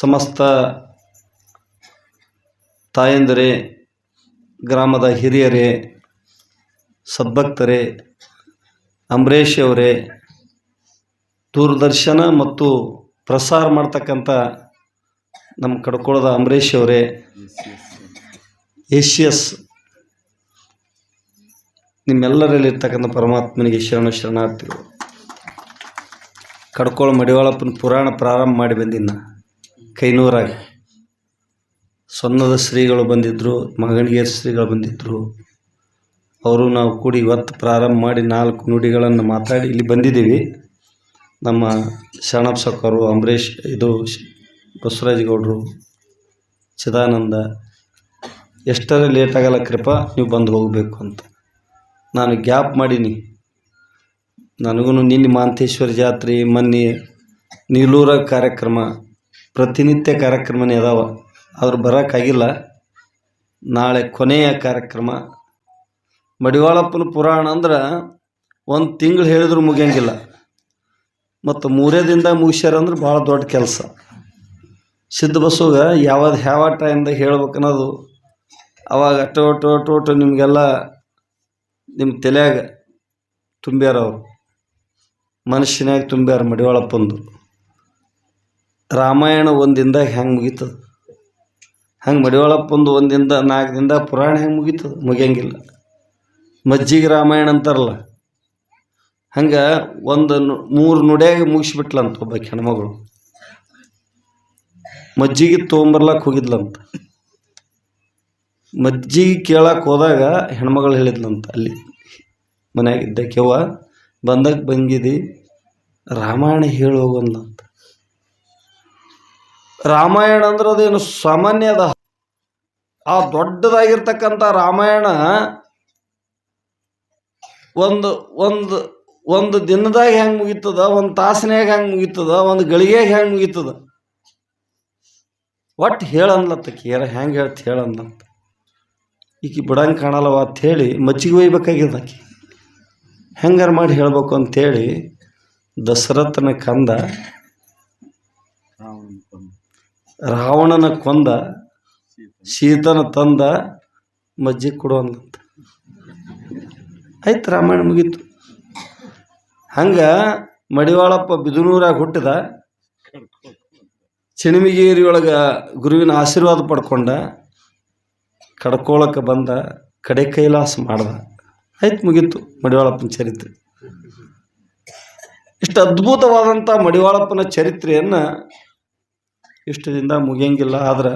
ಸಮಸ್ತ ತಾಯಂದರೆ, ಗ್ರಾಮದ ಹಿರಿಯರೇ, ಸದ್ಭಕ್ತರೇ ಅಂಬರೀಶ್ ಅವರೇ, ದೂರದರ್ಶನ ಮತ್ತು ಪ್ರಸಾರ ಮಾಡ್ತಕ್ಕಂಥ ನಮ್ಮ ಕಡ್ಕೊಳದ ಅಂಬರೀಶ್ ಅವರೇ ಏಷ್ಯಸ್ ನಿಮ್ಮೆಲ್ಲರಲ್ಲಿರ್ತಕ್ಕಂಥ ಪರಮಾತ್ಮನಿಗೆ ಶರಣ ಶರಣಾರ್ಥಿಗಳು. ಕಡ್ಕೊಳ ಮಡಿವಾಳಪ್ಪನ ಪುರಾಣ ಪ್ರಾರಂಭ ಮಾಡಿ ಬಂದಿನ ಕೈನೂರಾಗ. ಸೊನ್ನದ ಶ್ರೀಗಳು ಬಂದಿದ್ದರು ಮಗಣಿಗೇರಿ ಶ್ರೀಗಳು ಬಂದಿದ್ದರು ಅವರು ನಾವು ಕೂಡಿ ಇವತ್ತು ಪ್ರಾರಂಭ ಮಾಡಿ ನಾಲ್ಕು ನುಡಿಗಳನ್ನು ಮಾತಾಡಿ ಇಲ್ಲಿ ಬಂದಿದ್ದೀವಿ. ನಮ್ಮ ಶರಣಪ್ಪ ಸಕ್ಕರು ಅಂಬರೀಷ್, ಇದು ಶ- ಬಸವರಾಜ ಗೌಡರು ಚಿದಾನಂದ ಎಷ್ಟರ ಲೇಟ್ ಆಗಲ್ಲ ಕೃಪಾ, ನೀವು ಬಂದು ಹೋಗಬೇಕು ಅಂತ. ನಾನು ಗ್ಯಾಪ್ ಮಾಡೀನಿ. ನನಗೂ ನಿನ್ನೆ ಮಾಂತೇಶ್ವರಿ ಜಾತ್ರೆ, ಮೊನ್ನೆ ನೀಲೂರ ಕಾರ್ಯಕ್ರಮ ಪ್ರತಿನಿತ್ಯ ಕಾರ್ಯಕ್ರಮನೇ ಅದಾವ. ಆದ್ರೆ ಬರೋಕ್ಕಾಗಿಲ್ಲ ನಾಳೆ ಕೊನೆಯ ಕಾರ್ಯಕ್ರಮ. ಮಡಿವಾಳಪ್ಪನ ಪುರಾಣ ಅಂದ್ರೆ ಒಂದು ತಿಂಗಳು ಹೇಳಿದ್ರು ಮುಗಿಯಂಗಿಲ್ಲ. ಮತ್ತು ಮೂರೇ ದಿನದಾಗ ಮುಗಿಸ್ಯಾರ ಅಂದ್ರೆ ಭಾಳ ದೊಡ್ಡ ಕೆಲಸ. ಸಿದ್ಧ ಬಸ್ಸುಗ ಯಾವ್ದು ಯಾವ ಟೈಮ್ದಾಗ ಹೇಳ್ಬೇಕನ್ನೋದು ಅವಾಗ ಅಟೋ ಅಟೋ ನಿಮಗೆಲ್ಲ ನಿಮ್ಮ ತಲೆಯಾಗ ತುಂಬ್ಯಾರ ಅವರು. ಮನುಷ್ಯನಾಗ ತುಂಬ್ಯಾರ ಮಡಿವಾಳಪ್ಪಂದು. ರಾಮಾಯಣ ಒಂದಿಂದ ಹೆಂಗೆ ಮುಗೀತದ? ಹಂಗೆ ಮಡಿವಾಳಪ್ಪ ಒಂದು ಒಂದಿಂದ ನಾಲ್ಕು ದಿನದಾಗ ಪುರಾಣ ಹೆಂಗೆ ಮುಗೀತದ? ಮುಗಿಯಂಗಿಲ್ಲ. ಮಜ್ಜಿಗೆ ರಾಮಾಯಣ ಅಂತಾರಲ್ಲ, ಹಂಗೆ ಒಂದು ಮೂರು ನುಡಿಯಾಗಿ ಮುಗಿಸ್ಬಿಟ್ಲಂತ ಒಬ್ಬ ಹೆಣ್ಮಗಳು. ಮಜ್ಜಿಗೆ ತೊಗೊಂಬರ್ಲಕ್ಕೆ ಹೋಗಿದ್ಲಂತ. ಮಜ್ಜಿಗೆ ಕೇಳಕ್ಕೆ ಹೋದಾಗ ಹೆಣ್ಮಗಳು ಹೇಳಿದ್ಲಂತ ಅಲ್ಲಿ ಮನೆಯಾಗಿದ್ದ ಕೆವ್ವ ಬಂದಾಗ ಬಂದಿದ್ದಿ ರಾಮಾಯಣ ಹೇಳಿ ರಾಮಾಯಣ ಅಂದ್ರೆ ಅದೇನು ಸಾಮಾನ್ಯ ಅದ. ಆ ದೊಡ್ಡದಾಗಿರ್ತಕ್ಕಂಥ ರಾಮಾಯಣ ಒಂದು ಒಂದು ಒಂದು ದಿನದಾಗ ಹೆಂಗೆ ಮುಗೀತದ, ಒಂದು ತಾಸನ್ಯಾಗ ಹೆಂಗೆ ಮುಗೀತದ, ಒಂದು ಗಳಿಗೆಗೆ ಹೆಂಗೆ ಮುಗೀತದ? ಒಟ್ಟು ಹೇಳನ್ಲತ್ತ ಕೇರ, ಹೆಂಗೆ ಹೇಳ್ತ ಹೇಳಂದ ಈಕಿ ಬಿಡಂಗೆ ಕಾಣಲ್ಲವ ಅಂತ ಹೇಳಿ ಮಚ್ಚಿಗೆ ಒಯ್ಬೇಕಾಗಿದ್ದ ಆಕಿ. ಹೆಂಗಾರು ಮಾಡಿ ಹೇಳ್ಬೇಕು ಅಂಥೇಳಿ ದಸರಥನ ಕಂದ ರಾವಣನ ಕೊಂದ ಸೀತನ ತಂದ ಮಜ್ಜಿ ಕೊಡುವಂತ ಆಯ್ತು, ರಾಮಾಯಣ ಮುಗೀತು. ಹಂಗೆ ಮಡಿವಾಳಪ್ಪ ಬಿದುನೂರಾಗ ಹುಟ್ಟಿದ ಚಿಣಿಮಿಗೇರಿ ಒಳಗೆ ಗುರುವಿನ ಆಶೀರ್ವಾದ ಪಡ್ಕೊಂಡ ಕಡ್ಕೊಳಕ್ಕೆ ಬಂದ, ಕಡೆ ಕೈಲಾಸ ಮಾಡ್ದ. ಆಯ್ತು, ಮುಗೀತು ಮಡಿವಾಳಪ್ಪನ ಚರಿತ್ರೆ. ಇಷ್ಟು ಅದ್ಭುತವಾದಂಥ ಮಡಿವಾಳಪ್ಪನ ಚರಿತ್ರೆಯನ್ನು ಇಷ್ಟು ದಿನ ಮುಗಿಯಂಗಿಲ್ಲ. ಆದ್ರೆ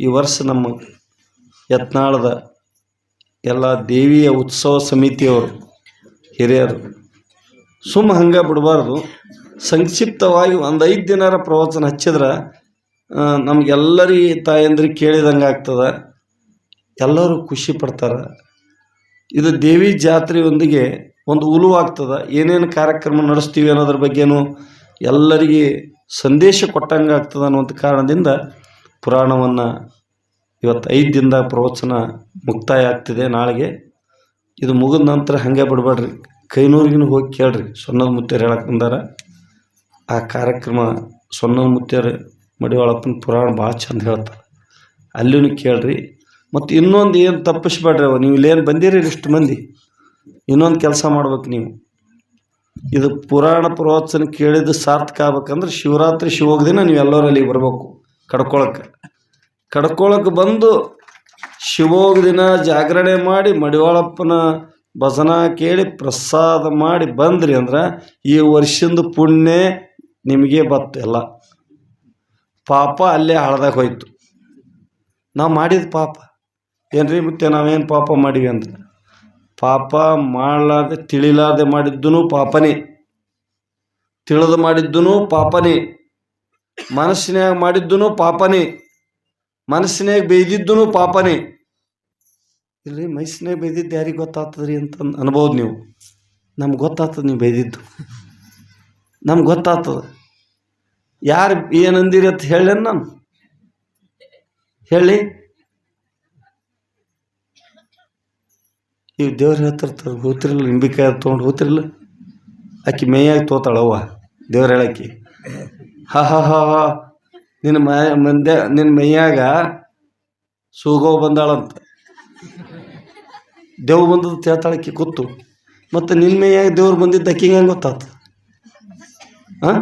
ಈ ವರ್ಷ ನಮ್ಮ ಯತ್ನಾಳದ ಎಲ್ಲ ದೇವಿಯ ಉತ್ಸವ ಸಮಿತಿಯವರು, ಹಿರಿಯರು ಸುಮ್ಮ ಹಂಗೆ ಬಿಡಬಾರ್ದು. ಸಂಕ್ಷಿಪ್ತವಾಗಿ ಒಂದು ಐದು ದಿನರ ಪ್ರವಚನ ಹಚ್ಚಿದ್ರೆ ನಮಗೆಲ್ಲರಿ ನಮ್ಗೆಲ್ಲರಿಗೆ ತಾಯಂದ್ರಿಗೆ ಕೇಳಿದಂಗೆ ಆಗ್ತದೆ. ಎಲ್ಲರೂ ಖುಷಿ ಪಡ್ತಾರೆ. ಇದು ದೇವಿ ಜಾತ್ರೆಯೊಂದಿಗೆ ಒಂದು ಉಲುವಾಗ್ತದೆ. ಏನೇನು ಕಾರ್ಯಕ್ರಮ ನಡೆಸ್ತೀವಿ ಅನ್ನೋದ್ರ ಬಗ್ಗೆನೂ ಎಲ್ಲರಿಗೆ ಸಂದೇಶ ಕೊಟ್ಟಂಗೆ ಆಗ್ತದೆ ಅನ್ನುವಂಥ ಕಾರಣದಿಂದ ಪುರಾಣವನ್ನು ಇವತ್ತು ಐದು ದಿನದ ಪ್ರವಚನ ಮುಕ್ತಾಯ ಆಗ್ತಿದೆ. ನಾಳೆಗೆ ಇದು ಮುಗಿದ ನಂತರ ಹಾಗೆ ಬಿಡಬೇಡ್ರಿ. ಕೈನೂರಿಗಿನ ಹೋಗಿ ಕೇಳ್ರಿ. ಸೊನ್ನದ ಮುತ್ತೇರು ಹೇಳಕ್ಕೆ ಬಂದಾರ. ಆ ಕಾರ್ಯಕ್ರಮ ಸೊನ್ನದ ಮುತ್ತೇರು ಮಡಿವಾಳಪ್ಪನ ಪುರಾಣ ಭಾಳ ಚಂದ ಹೇಳ್ತಾರೆ. ಅಲ್ಲಿನೂ ಕೇಳ್ರಿ. ಮತ್ತು ಇನ್ನೊಂದು ಏನು ತಪ್ಪಿಸ್ಬೇಡ್ರಿ ಅವ ನೀವು ಇಲ್ಲೇನು ಬಂದಿರಿ ಇಷ್ಟು ಮಂದಿ? ಇನ್ನೊಂದು ಕೆಲಸ ಮಾಡ್ಬೇಕು ನೀವು. ಇದು ಪುರಾಣ ಪ್ರವಚನ ಕೇಳಿದ್ದು ಸಾರ್ಥಕ ಆಗ್ಬೇಕಂದ್ರೆ ಶಿವರಾತ್ರಿ ಶಿವೋಗ ದಿನ ನೀವು ಎಲ್ಲರೂ ಅಲ್ಲಿಗೆ ಬರಬೇಕು ಕಡ್ಕೊಳಕ್ಕೆ. ಕಡ್ಕೊಳಕ್ಕೆ ಬಂದು ಶಿವೋಗ ದಿನ ಜಾಗರಣೆ ಮಾಡಿ ಮಡಿವಾಳಪ್ಪನ ಭಜನ ಕೇಳಿ ಪ್ರಸಾದ ಮಾಡಿ ಬಂದ್ರಿ ಅಂದ್ರೆ ಈ ವರ್ಷದ ಪುಣ್ಯ ನಿಮಗೆ ಬತ್ತಲ್ಲ ಪಾಪ ಅಲ್ಲೇ ಹಳದಾಗ ಹೋಯ್ತು. ನಾವು ಮಾಡಿದ ಪಾಪ. ಏನ್ರಿ ಮತ್ತೆ ನಾವೇನು ಪಾಪ ಮಾಡಿವಿ ಅಂದ್ರೆ? ಪಾಪ ಮಾಡಲಾರ್ದೆ, ತಿಳಿಲಾರ್ದೆ ಮಾಡಿದ್ದೂ ಪಾಪನೇ. ತಿಳಿದು ಮಾಡಿದ್ದೂ ಪಾಪನೇ. ಮನಸ್ಸಿನಾಗ ಮಾಡಿದ್ದೂ ಪಾಪನೇ. ಮನಸ್ಸಿನಾಗ ಬೈದಿದ್ದೂ ಪಾಪನೇ. ಇಲ್ರಿ ಮೈಸಿನಾಗ ಬೈದಿದ್ದು ಯಾರಿಗೆ ಗೊತ್ತಾಗ್ತದ್ರಿ ಅಂತ ಅನ್ಬೋದು ನೀವು. ನಮ್ಗೆ ಗೊತ್ತಾಗ್ತದೆ ನೀವು ಬೈದಿದ್ದು ನಮ್ಗೆ ಗೊತ್ತಾಗ್ತದೆ. ಯಾರು ಏನಂದಿರಿ ಅಂತ ಹೇಳಿ ನಾನು? ಹೇಳಿ. ಇವು ದೇವ್ರ ಹೇಳ್ತಿರ್ತಾರೆ ಹೋತಿರಲ್ಲ, ನಿಂಬಿಕಾಯಿ ತೊಗೊಂಡು ಹೋತಿರಲ್ಲ. ಆಕಿ ಮೇಯಾಗಿ ತೋತಾಳವ್ವ ದೇವ್ರು ಹೇಳಕ್ಕಿ. ಹಾ ಹಾ ಹಾ ಹಾ ನಿನ್ನ ಮಯ ಮಂದ್ಯ ನಿನ್ನ ಮೈಯಾಗ ಸೂಗೋ ಬಂದಾಳಂತ. ದೇವ್ ಬಂದದ್ದು ತೇತಾಳಕ್ಕೆ ಕೂತು ಮತ್ತು ನಿನ್ನ ಮೈಯಾಗ ದೇವ್ರು ಬಂದಿದ್ದು ಅಕ್ಕಿಗೆ ಹೆಂಗೆ ಗೊತ್ತಾತು? ಹಾಂ?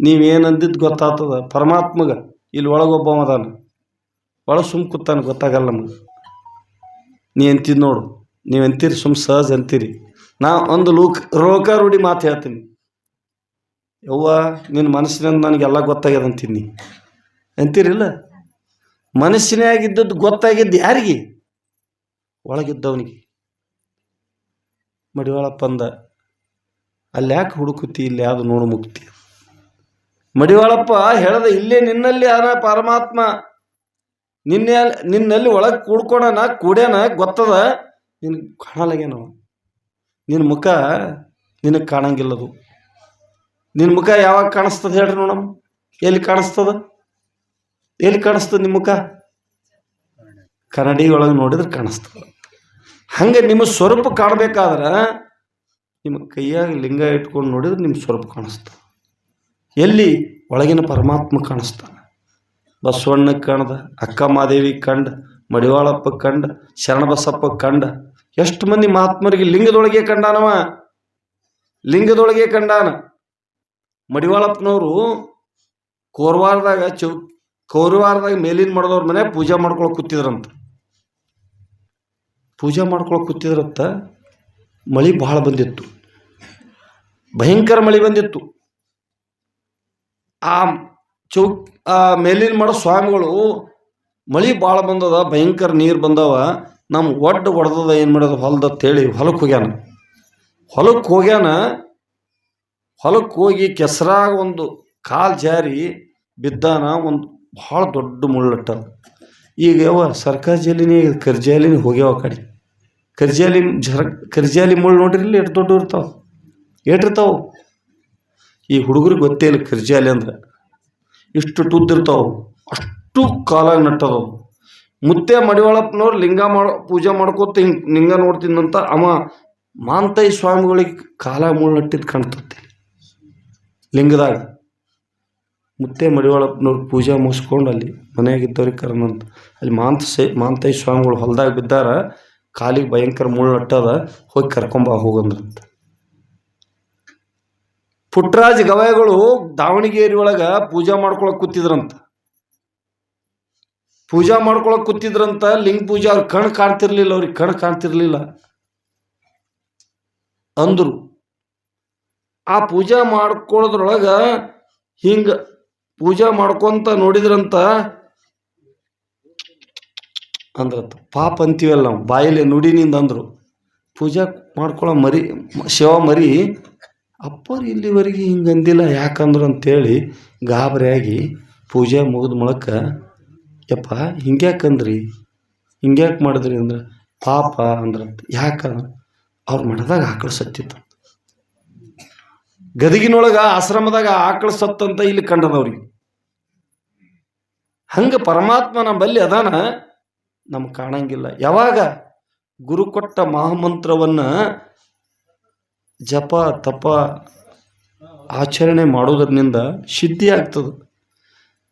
ನೀವೇನು ಅಂದಿದ್ದು ಗೊತ್ತಾಗ್ತದ ಪರಮಾತ್ಮಗ, ಇಲ್ಲಿ ಒಳಗೊಬ್ಬ ಅದಾನ. ಒಳಗೆ ಸುಮ್ ಕೂತಾನೆ, ಗೊತ್ತಾಗಲ್ಲ ನಮಗೆ. ನೀ ಅಂತಿದ್ದು ನೋಡು ನೀವು ಎಂತೀರಿ ಸುಮ್ ಸಹಜ ಅಂತೀರಿ. ನಾ ಒಂದು ಲೋಕ ರೋಕ ರೂಢಿ ಮಾತು ಹೇಳ್ತೀನಿ. ಯವ್ವ ನಿನ್ನ ಮನಸ್ಸಿನಿಂದ ನನಗೆಲ್ಲ ಗೊತ್ತಾಗ್ಯದ ಅಂತೀನಿ ಅಂತೀರಿಲ್ಲ? ಮನಸ್ಸಿನಾಗಿದ್ದದ್ದು ಗೊತ್ತಾಗಿದ್ದು ಯಾರಿಗೆ? ಒಳಗಿದ್ದವನಿಗೆ. ಮಡಿವಾಳಪ್ಪ ಅಂದ, ಅಲ್ಲಿ ಯಾಕೆ ಹುಡುಕುತ್ತಿ, ಇಲ್ಲಿ ಯಾವುದು ನೋಡು ಮುಕ್ತಿ? ಮಡಿವಾಳಪ್ಪ ಹೇಳದ, ಇಲ್ಲೇ ನಿನ್ನಲ್ಲಿ ಯಾರ ಪರಮಾತ್ಮ ನಿನ್ನೆ ನಿನ್ನಲ್ಲಿ ಒಳಗೆ ಕೂಡ್ಕೊಳನ ಕೂಡ್ಯಾನ, ಗೊತ್ತದ? ನಿನ್ ಕಾಣಲಾಗ್ಯಾನವ. ನಿನ್ನ ಮುಖ ನಿನಗೆ ಕಾಣಂಗಿಲ್ಲದು. ನಿನ್ನ ಮುಖ ಯಾವಾಗ ಕಾಣಿಸ್ತದ ಹೇಳ್ರಿ ನೋಡಮ್ಮ ಎಲ್ಲಿ ಕಾಣಿಸ್ತದ? ಎಲ್ಲಿ ಕಾಣಿಸ್ತದ ನಿಮ್ಮ ಮುಖ? ಕನ್ನಡಿ ಒಳಗೆ ನೋಡಿದ್ರೆ ಕಾಣಿಸ್ತದ. ಹಂಗೆ ನಿಮ್ಮ ಸ್ವರೂಪ ಕಾಣಬೇಕಾದ್ರೆ ನಿಮ್ಮ ಕೈಯಾಗ ಲಿಂಗ ಇಟ್ಕೊಂಡು ನೋಡಿದ್ರೆ ನಿಮ್ಮ ಸ್ವರೂಪ ಕಾಣಿಸ್ತದೆ. ಎಲ್ಲಿ? ಒಳಗಿನ ಪರಮಾತ್ಮ ಕಾಣಿಸ್ತಾನೆ. ಬಸವಣ್ಣಗೆ ಕಂಡ ಅಕ್ಕ ಮಾದೇವಿ ಕಂಡ, ಮಡಿವಾಳಪ್ಪ ಶರಣ ಶರಣಬಸಪ್ಪ ಕಂಡ, ಎಷ್ಟು ಮಂದಿ ಮಹಾತ್ಮರಿಗೆ ಲಿಂಗದೊಳಗೆ ಕಂಡಾನವ ಲಿಂಗದೊಳಗೆ ಕಂಡಾನ. ಮಡಿವಾಳಪ್ಪನವರು ಕೋರ್ವಾರದಾಗ ಚೌ, ಕೋರ್ವಾರದಾಗ ಮೇಲಿನ ಮಡದವ್ರ ಮನೆ ಪೂಜೆ ಮಾಡ್ಕೊಳಕ್ ಕೂತಿದ್ರಂತ. ಪೂಜೆ ಮಾಡ್ಕೊಳಕ್ ಕೂತಿದ್ರಂತ, ಮಳೆ ಬಹಳ ಬಂದಿತ್ತು. ಭಯಂಕರ ಮಳೆ ಬಂದಿತ್ತು. ಆ ಆ ಮೇಲಿನ ಮಾಡೋ ಸ್ವಾಮಿಗಳು, ಮಳೆ ಭಾಳ ಬಂದದ, ಭಯಂಕರ ನೀರು ಬಂದವ. ನಮ್ಮ ಒಡ್ಡು ಹೊಡೆದದ ಏನು ಮಾಡೋದು ಹೊಲದ ಅಂತೇಳಿ ಹೊಲಕ್ಕೆ ಹೋಗ್ಯಾನ. ಹೊಲಕ್ಕೆ ಹೋಗ್ಯಾನ. ಹೊಲಕ್ಕೆ ಹೋಗಿ ಕೆಸರಾಗ ಒಂದು ಕಾಲು ಜಾರಿ ಬಿದ್ದಾನ, ಒಂದು ಭಾಳ ದೊಡ್ಡ ಮುಳ್ಳಟ್ಟ. ಈಗ ಯಾವ ಸರ್ಕಾರಿ ಜೈಲಿನೇ ಕರ್ಜಾಲಿನೇ ಹೋಗ್ಯಾವ ಕಡೆ. ಕರ್ಜಾಲಿ ಜರ ಕರ್ಜಾಲಿ ಮುಳ್ಳು ನೋಡ್ರಿ, ಇಲ್ಲಿ ಎಷ್ಟು ದೊಡ್ಡ ಇರ್ತಾವ. ಏಟಿರ್ತಾವ ಈ ಹುಡುಗರಿಗೆ ಗೊತ್ತೇ ಇಲ್ಲ ಕರ್ಜಾಲಿ ಅಂದ್ರೆ. ಇಷ್ಟು ಟುದ್ದಿರ್ತಾವ ಅಷ್ಟು ಕಾಲಾಗ ನಟ್ಟದವು. ಮುತ್ತೆ ಮಡಿವಾಳಪ್ಪನವ್ರು ಲಿಂಗ ಮಾಡೋ, ಪೂಜೆ ಮಾಡ್ಕೋತ ಹಿಂಗೆ ಲಿಂಗ ನೋಡ್ತಿದ್ದಂತ ಅವ ಮಾಂತೈ ಸ್ವಾಮಿಗಳಿಗೆ ಕಾಲ ಮುಳ್ಳು ನಟ್ಟಿದ್ದು ಕಾಣ್ತತಿ. ಲಿಂಗದಾಗ. ಮುತ್ತೆ ಮಡಿವಾಳಪ್ಪನವ್ರು ಪೂಜೆ ಮುಗಿಸ್ಕೊಂಡು ಅಲ್ಲಿ ಮನೆಯಾಗಿದ್ದವ್ರಿಗೆ ಕರ್ನಂತ. ಅಲ್ಲಿ ಮಾಂತ ಸೇ, ಮಾಂತೈ ಸ್ವಾಮಿಗಳು ಹೊಲ್ದಾಗ ಬಿದ್ದಾರ, ಕಾಲಿಗೆ ಭಯಂಕರ ಮುಳ್ಳು ನಟ್ಟದ, ಹೋಗಿ ಕರ್ಕೊಂಬ ಹೋಗಂದ್ರಂತ. ಪುಟ್ಟರಾಜ ಗವಾಯಿಗಳು ದಾವಣಗೆರೆ ಒಳಗ ಪೂಜಾ ಮಾಡ್ಕೊಳಕ್ ಕೂತಿದ್ರಂತ. ಪೂಜಾ ಮಾಡ್ಕೊಳಕ್ ಕೂತಿದ್ರಂತ, ಲಿಂಗ ಪೂಜಾ ಅವ್ರ ಕಣ್ ಕಾಣ್ತಿರ್ಲಿಲ್ಲ, ಅವ್ರಿಗೆ ಕಣ್ ಕಾಣ್ತಿರ್ಲಿಲ್ಲ. ಅಂದ್ರು. ಆ ಪೂಜಾ ಮಾಡ್ಕೊಳ್ಳೋದ್ರೊಳಗ ಹಿಂಗ ಪೂಜಾ ಮಾಡ್ಕೊಂತ ನೋಡಿದ್ರಂತ. ಅಂದ್ರಂತ ಪಾಪ ಅಂತೀವಲ್ಲ ನಾವು, ಬಾಯಲ್ಲಿ ನುಡಿನಿಂದ ಅಂದರು. ಪೂಜಾ ಮಾಡ್ಕೊಳ್ಳೋ ಮರಿ ಶಿವ ಮರಿ ಅಪ್ಪರು ಇಲ್ಲಿವರೆಗೆ ಹಿಂಗೆ ಅಂದಿಲ್ಲ. ಯಾಕಂದ್ರೆ ಅಂತೇಳಿ ಗಾಬರಿಯಾಗಿ ಪೂಜೆ ಮುಗಿದ ಮೂಲಕ ಯಪ್ಪ ಹಿಂಗ್ಯಾಕಂದ್ರಿ ಹಿಂಗ್ಯಾಕೆ ಮಾಡಿದ್ರಿ ಅಂದ್ರೆ? ಪಾಪ ಅಂದ್ರಂತ. ಯಾಕಂದ್ರೆ ಅವ್ರು ಮಠದಾಗ ಆಕಳು ಸತ್ತಿತ್ತು ಗದಗಿನೊಳಗೆ ಆಶ್ರಮದಾಗ ಆಕಳು ಸತ್ತಂತ ಇಲ್ಲಿ ಕಂಡದವ್ರಿಗೆ ಹಂಗೆ ಪರಮಾತ್ಮ ನಮ್ಮಲ್ಲಿ ಅದಾನ ನಮ್ಗೆ ಕಾಣಂಗಿಲ್ಲ. ಯಾವಾಗ ಗುರು ಕೊಟ್ಟ ಮಹಾಮಂತ್ರವನ್ನು ಜಪ, ತಪ ಆಚರಣೆ ಮಾಡೋದ್ರಿಂದ ಸಿದ್ಧಿ ಆಗ್ತದೆ.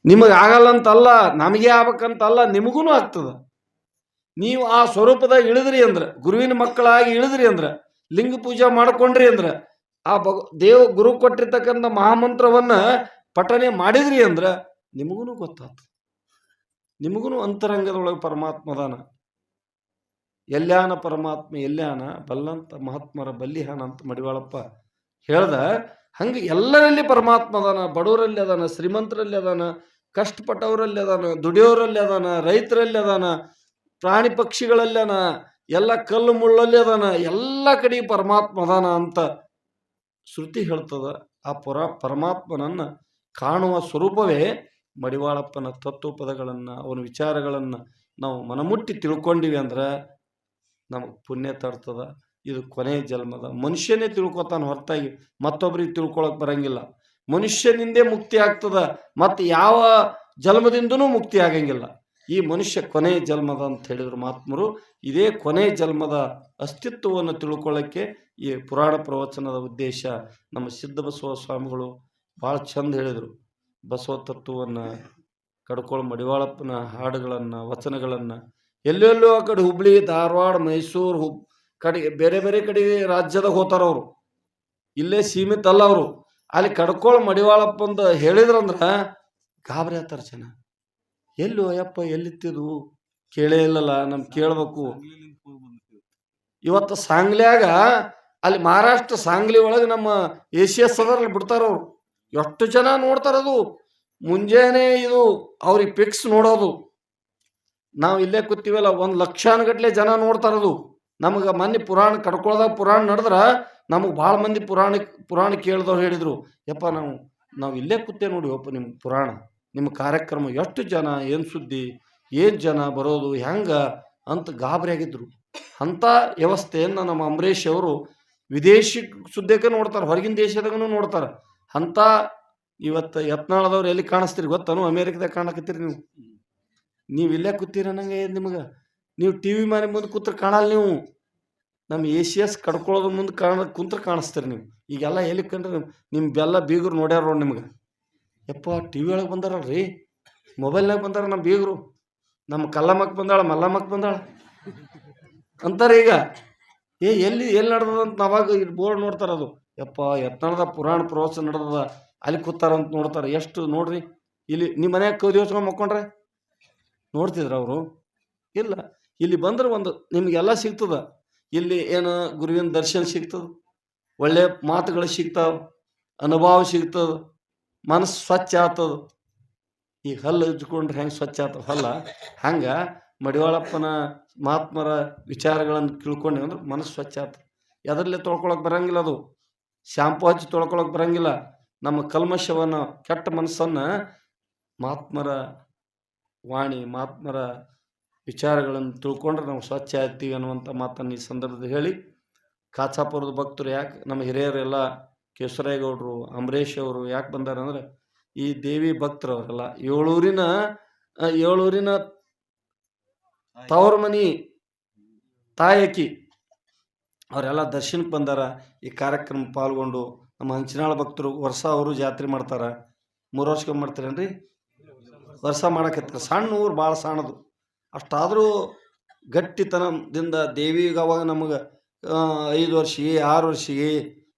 ನಿಮಗೆ ಆಗಲ್ಲ ಅಂತಲ್ಲ ನಮಗೆ ಆಗ್ಬೇಕಂತಲ್ಲ, ನಿಮಗೂ ಆಗ್ತದೆ. ನೀವು ಆ ಸ್ವರೂಪದಾಗ ಇಳಿದ್ರಿ ಅಂದ್ರೆ, ಗುರುವಿನ ಮಕ್ಕಳಾಗಿ ಇಳಿದ್ರಿ ಅಂದ್ರೆ, ಲಿಂಗ ಪೂಜೆ ಮಾಡ್ಕೊಂಡ್ರಿ ಅಂದ್ರೆ, ಆ ಭಗ, ದೇವ ಗುರು ಕೊಟ್ಟಿರ್ತಕ್ಕಂಥ ಮಹಾಮಂತ್ರವನ್ನ ಪಠನೆ ಮಾಡಿದ್ರಿ ಅಂದ್ರೆ, ನಿಮಗೂ ಗೊತ್ತಾಗ್ತದೆ. ನಿಮಗೂ ಅಂತರಂಗದೊಳಗೆ ಪರಮಾತ್ಮ ಎಲ್ಲಾನ ಪರಮಾತ್ಮ, ಎಲ್ಲಾನ ಬಲ್ಲಂತ ಮಹಾತ್ಮರ ಬಲ್ಲಿಹಾನ ಅಂತ ಮಡಿವಾಳಪ್ಪ ಹೇಳ್ದ, ಹಂಗೆ ಎಲ್ಲರಲ್ಲಿ ಪರಮಾತ್ಮ ಅದಾನ, ಬಡವರಲ್ಲಿ ಅದಾನ, ಶ್ರೀಮಂತರಲ್ಲಿ ಅದಾನ, ಕಷ್ಟಪಟ್ಟವರಲ್ಲಿ ಅದಾನ, ದುಡಿಯೋರಲ್ಲಿ ಅದಾನ, ರೈತರಲ್ಲಿ ಅದಾನ, ಪ್ರಾಣಿ ಪಕ್ಷಿಗಳಲ್ಲಿ ಎಲ್ಲ ಕಲ್ಲು ಮುಳ್ಳಲ್ಲಿ ಅದಾನ, ಎಲ್ಲ ಕಡೆ ಪರಮಾತ್ಮ ಅದಾನ ಅಂತ ಶ್ರುತಿ ಹೇಳ್ತದ. ಆ ಪುರ ಪರಮಾತ್ಮನನ್ನ ಕಾಣುವ ಸ್ವರೂಪವೇ ಮಡಿವಾಳಪ್ಪನ ತತ್ವ ಪದಗಳನ್ನು ಅವನ ವಿಚಾರಗಳನ್ನು ನಾವು ಮನಮುಟ್ಟಿ ತಿಳ್ಕೊಂಡಿವಿ ಅಂದ್ರೆ ನಮಗೆ ಪುಣ್ಯ ತರ್ತದ. ಇದು ಕೊನೆಯ ಜನ್ಮದ. ಮನುಷ್ಯನೇ ತಿಳ್ಕೊತಾನೆ ಹೊರತಾಗಿ ಮತ್ತೊಬ್ಬರಿಗೆ ತಿಳ್ಕೊಳಕ್ ಬರಂಗಿಲ್ಲ. ಮನುಷ್ಯನಿಂದೇ ಮುಕ್ತಿ ಆಗ್ತದ ಮತ್ತು ಯಾವ ಜನ್ಮದಿಂದನೂ ಮುಕ್ತಿ ಆಗಂಗಿಲ್ಲ. ಈ ಮನುಷ್ಯ ಕೊನೆಯ ಜನ್ಮದ ಅಂತ ಹೇಳಿದ್ರು ಮಹಾತ್ಮರು. ಇದೇ ಕೊನೆಯ ಜನ್ಮದ ಅಸ್ತಿತ್ವವನ್ನು ತಿಳ್ಕೊಳ್ಳೋಕ್ಕೆ ಈ ಪುರಾಣ ಪ್ರವಚನದ ಉದ್ದೇಶ ನಮ್ಮ ಸಿದ್ಧಬಸವ ಸ್ವಾಮಿಗಳು ಭಾಳ ಚಂದ ಹೇಳಿದರು. ಬಸವ ತತ್ವವನ್ನು ಕಡ್ಕೊಳ್ಳ ಮಡಿವಾಳಪ್ಪನ ಹಾಡುಗಳನ್ನು, ವಚನಗಳನ್ನು ಎಲ್ಲೆಲ್ಲೋ ಆ ಕಡೆ ಹುಬ್ಳಿ, ಧಾರವಾಡ, ಮೈಸೂರು, ಹುಬ್ ಕಡೆ ಬೇರೆ ಬೇರೆ ಕಡೆ ರಾಜ್ಯದಾಗ ಹೋತಾರ ಅವರು. ಇಲ್ಲೇ ಸೀಮಿತ ಅಲ್ಲ ಅವರು. ಅಲ್ಲಿ ಕಡ್ಕೊಳ್ ಮಡಿವಾಳಪ್ಪ ಅಂತ ಹೇಳಿದ್ರಂದ್ರ ಗಾಬರಿ ಆತಾರ ಜನ. ಎಲ್ಲೋ ಅಯ್ಯಪ್ಪ ಎಲ್ಲಿತ್ತಿದು? ಕೇಳೇ ಇಲ್ಲಲ್ಲ, ನಮ್ ಕೇಳ್ಬೇಕು. ಇವತ್ತು ಸಾಂಗ್ಲಿಯಾಗ ಅಲ್ಲಿ ಮಹಾರಾಷ್ಟ್ರ ಸಾಂಗ್ಲಿ ಒಳಗೆ ನಮ್ಮ ಏಷ್ಯಾ ಸಿ ಎಸ್ ಅದರಲ್ಲಿ ಬಿಡ್ತಾರ ಅವ್ರು. ಎಷ್ಟು ಜನ ನೋಡ್ತಾರದು ಮುಂಜಾನೆ ಇದು ಅವ್ರಿಗೆ ಪಿಕ್ಸ್ ನೋಡೋದು. ನಾವು ಇಲ್ಲೇ ಕೂತೀವಲ್ಲ, ಒಂದು ಲಕ್ಷಾನುಗಟ್ಲೆ ಜನ ನೋಡ್ತಾರದು ನಮಗೆ ಮೊನ್ನೆ ಪುರಾಣ, ಕಡ್ಕೊಳ್ದಾಗ ಪುರಾಣ ನಡೆದ್ರ ನಮಗೆ ಭಾಳ ಮಂದಿ ಪುರಾಣ ಪುರಾಣ ಕೇಳಿದವ್ರು ಹೇಳಿದರು. ಯಪ್ಪ ನಾವು ನಾವು ಇಲ್ಲೇ ಕೂತೆ ನೋಡಿ ಒಪ್ಪ ನಿಮ್ಮ ಪುರಾಣ ನಿಮ್ಮ ಕಾರ್ಯಕ್ರಮ ಎಷ್ಟು ಜನ, ಏನು ಸುದ್ದಿ, ಏನು ಜನ ಬರೋದು, ಹೆಂಗೆ ಅಂತ ಗಾಬರಿ ಆಗಿದ್ರು. ಅಂಥ ವ್ಯವಸ್ಥೆಯನ್ನು ನಮ್ಮ ಅಂಬರೀಷ್ ಅವರು ವಿದೇಶಿ ಸುದ್ದಿಗೆ ನೋಡ್ತಾರೆ, ಹೊರಗಿನ ದೇಶದಾಗೂ ನೋಡ್ತಾರೆ. ಅಂಥ ಇವತ್ತು ಯತ್ನಾಳದವ್ರು ಎಲ್ಲಿ ಕಾಣಿಸ್ತೀರಿ ಗೊತ್ತನು? ಅಮೇರಿಕದಾಗ ಕಾಣಕತ್ತೀರಿ ನೀವು? ನೀವು ಇಲ್ಲೇ ಕೂತೀರ ಅನ್ನಂಗೆ ನಿಮಗೆ? ನೀವು ಟಿ ವಿ ಮನೆ ಮುಂದೆ ಕೂತ್ರೆ ಕಾಣಲ್ಲ ನೀವು. ನಮ್ಮ ಎ ಸಿ ಎಸ್ ಕಡ್ಕೊಳ್ಳೋದ್ರ ಮುಂದೆ ಕಾಣ ಕುಂತ್ರೆ ಕಾಣಿಸ್ತೀರಿ ನೀವು. ಈಗೆಲ್ಲ ಎಲ್ಲಿ ಕಂಡ್ರೆ ನಿಮ್ಮ ಬೆಲ್ಲ ಬೀಗರು ನೋಡ್ಯಾರ ನೋಡಿ ನಿಮ್ಗೆ. ಯಪ್ಪ, ಟಿ ವಿ ಒಳಗೆ ಬಂದಾರಲ್ರಿ ಮೊಬೈಲ್ನಾಗ ಬಂದಾರ ನಮ್ಮ ಬೀಗರು. ನಮ್ಮ ಕಲ್ಲಮ್ಮಕ್ಕೆ ಬಂದಾಳ ಮಲ್ಲಮ್ಮಕ್ಕೆ ಬಂದಾಳ. ಅಂತಾರೆ ಈಗ. ಏ, ಎಲ್ಲಿ ಎಲ್ಲಿ ನಡೆದದ ಅಂತ ನಾವಾಗ ಬೋರ್ಡ್ ನೋಡ್ತಾರ ಅದು. ಯಪ್ಪ, ಯತ್ನಾಳದ ಪುರಾಣ ಪ್ರವಾಸ ನಡ್ದದ. ಅಲ್ಲಿ ಕೂತಾರ ಅಂತ ನೋಡ್ತಾರೆ. ಎಷ್ಟು ನೋಡ್ರಿ. ಇಲ್ಲಿ ನಿಮ್ಮ ಮನ್ಯಾಗ ಕೌದಿ ಯೋಚನೆ ಮಕ್ಕೊಂಡ್ರೆ ನೋಡ್ತಿದ್ರ ಅವರು. ಇಲ್ಲ, ಇಲ್ಲಿ ಬಂದ್ರೆ ಒಂದು ನಿಮ್ಗೆಲ್ಲ ಸಿಗ್ತದ. ಇಲ್ಲಿ ಏನು ಗುರುವಿನ ದರ್ಶನ ಸಿಗ್ತದ, ಒಳ್ಳೆ ಮಾತುಗಳು ಸಿಗ್ತಾವ, ಅನುಭವ ಸಿಗ್ತದ, ಮನಸ್ಸು ಸ್ವಚ್ಛ ಆಗ್ತದೆ. ಈಗ ಹಲ್ಲು ಹಚ್ಕೊಂಡ್ರೆ ಹೆಂಗೆ ಸ್ವಚ್ಛ ಆಗ್ತದೆ ಹಲ್ಲ? ಹಂಗೆ ಮಡಿವಾಳಪ್ಪನ ಮಹಾತ್ಮರ ವಿಚಾರಗಳನ್ನು ತಿಳ್ಕೊಂಡೆ ಅಂದ್ರೆ ಮನಸ್ಸು ಸ್ವಚ್ಛ ಆಗ್ತದೆ. ಎದರಲ್ಲೇ ತೊಳ್ಕೊಳಕ್ಕೆ ಬರಂಗಿಲ್ಲ ಅದು. ಶಾಂಪು ಹಚ್ಚಿ ತೊಳ್ಕೊಳಕ್ಕೆ ಬರಂಗಿಲ್ಲ. ನಮ್ಮ ಕಲ್ಮಶವನ್ನು, ಕೆಟ್ಟ ಮನಸ್ಸನ್ನು ಮಹಾತ್ಮರ ವಾಣಿ ಮಹಾತ್ಮರ ವಿಚಾರಗಳನ್ನು ತಿಳ್ಕೊಂಡ್ರೆ ನಾವು ಸ್ವಚ್ಛ ಆಗ್ತೀವಿ ಅನ್ನುವಂಥ ಮಾತನ್ನು ಈ ಸಂದರ್ಭದಲ್ಲಿ ಹೇಳಿ ಕಾಚಾಪುರದ ಭಕ್ತರು ಯಾಕೆ, ನಮ್ಮ ಹಿರಿಯರೆಲ್ಲ ಕೇಶವರಾಯಗೌಡರು ಅಂಬರೀಷ್ ಅವರು ಯಾಕೆ ಬಂದಾರಂದ್ರೆ ಈ ದೇವಿ ಭಕ್ತರು ಅವರೆಲ್ಲ ಏಳೂರಿನ ಏಳೂರಿನ ತವರ ಮನಿ ತಾಯಕಿ, ಅವರೆಲ್ಲ ದರ್ಶನಕ್ಕೆ ಬಂದಾರ, ಈ ಕಾರ್ಯಕ್ರಮ ಪಾಲ್ಗೊಂಡು, ನಮ್ಮ ಹಂಚಿನಾಳ ಭಕ್ತರು ವರ್ಷ ಅವರು ಜಾತ್ರೆ ಮಾಡ್ತಾರ. ಮೂರು ವರ್ಷಕ್ಕೆ ಮಾಡ್ತಾರೇನ್ರಿ? ವರ್ಷ ಮಾಡಕತ್ತ ಸಣ್ಣ ಊರು ಭಾಳ ಸಣ್ಣದು. ಅಷ್ಟಾದರೂ ಗಟ್ಟಿತನದಿಂದ ದೇವಿಗೆ ಅವಾಗ ನಮಗೆ ಐದು ವರ್ಷಿಗೆ, ಆರು ವರ್ಷಿಗೆ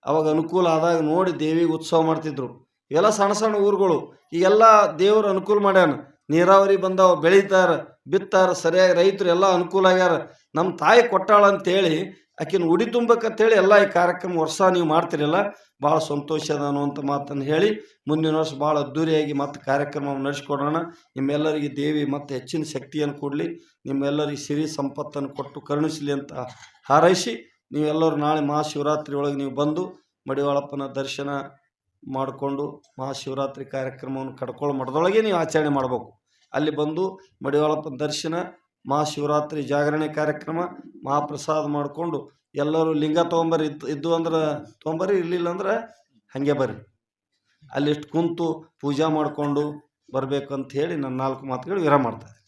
ಅವಾಗ ಅನುಕೂಲ ಆದಾಗ ನೋಡಿ ದೇವಿಗೆ ಉತ್ಸವ ಮಾಡ್ತಿದ್ರು. ಇವೆಲ್ಲ ಸಣ್ಣ ಸಣ್ಣ ಊರುಗಳು. ಈಗೆಲ್ಲ ದೇವರು ಅನುಕೂಲ ಮಾಡ್ಯಾನ. ನೀರಾವರಿ ಬಂದವ, ಬೆಳೀತಾರೆ, ಬಿತ್ತಾರ, ಸರಿಯಾಗಿ ರೈತರು ಎಲ್ಲ ಅನುಕೂಲ ಆಗ್ಯಾರ. ನಮ್ಮ ತಾಯಿ ಕೊಟ್ಟಾಳ ಅಂತೇಳಿ ಆಕಿನ ಉಡಿ ಹೇಳಿ ಎಲ್ಲ ಈ ಕಾರ್ಯಕ್ರಮ ವರ್ಷ ನೀವು ಮಾಡ್ತಿರಲ್ಲ ಭಾಳ ಸಂತೋಷ ಅದ ಅನ್ನುವಂಥ ಮಾತನ್ನು ಹೇಳಿ ಮುಂದಿನ ವರ್ಷ ಭಾಳ ಅದ್ದೂರಿಯಾಗಿ ಮತ್ತೆ ಕಾರ್ಯಕ್ರಮವನ್ನು ನಡೆಸ್ಕೊಡೋಣ. ನಿಮ್ಮೆಲ್ಲರಿಗೆ ದೇವಿ ಮತ್ತೆ ಹೆಚ್ಚಿನ ಶಕ್ತಿಯನ್ನು ಕೊಡಲಿ. ನಿಮ್ಮೆಲ್ಲರಿಗೆ ಸಿರಿ ಸಂಪತ್ತನ್ನು ಕೊಟ್ಟು ಕರುಣಿಸಲಿ ಅಂತ ಹಾರೈಸಿ ನೀವೆಲ್ಲರೂ ನಾಳೆ ಮಹಾಶಿವರಾತ್ರಿ ಒಳಗೆ ನೀವು ಬಂದು ಮಡಿವಾಳಪ್ಪನ ದರ್ಶನ ಮಾಡಿಕೊಂಡು ಮಹಾಶಿವರಾತ್ರಿ ಕಾರ್ಯಕ್ರಮವನ್ನು ಕಡ್ಕೊಳ್ಳೋ ಮಠದೊಳಗೆ ನೀವು ಆಚರಣೆ ಮಾಡಬೇಕು. ಅಲ್ಲಿ ಬಂದು ಮಡಿವಾಳಪ್ಪನ ದರ್ಶನ ಮಹಾಶಿವರಾತ್ರಿ ಜಾಗರಣೆ ಕಾರ್ಯಕ್ರಮ ಮಹಾಪ್ರಸಾದ ಮಾಡಿಕೊಂಡು ಎಲ್ಲರೂ ಲಿಂಗ ತೊಗೊಂಬರ್ರಿ ಇದ್ದು ಇದ್ದು ಅಂದ್ರೆ ತೊಗೊಂಬರ್ರಿ, ಇರಲಿಲ್ಲ ಅಂದ್ರೆ ಹಾಗೆ ಬರ್ರಿ. ಅಲ್ಲಿಷ್ಟು ಕುಂತು ಪೂಜಾ ಮಾಡಿಕೊಂಡು ಬರಬೇಕು ಅಂತ ಹೇಳಿ ನನ್ನ ನಾಲ್ಕು ಮಾತುಗಳು ವಿರಾಮ ಮಾಡ್ತಾರೆ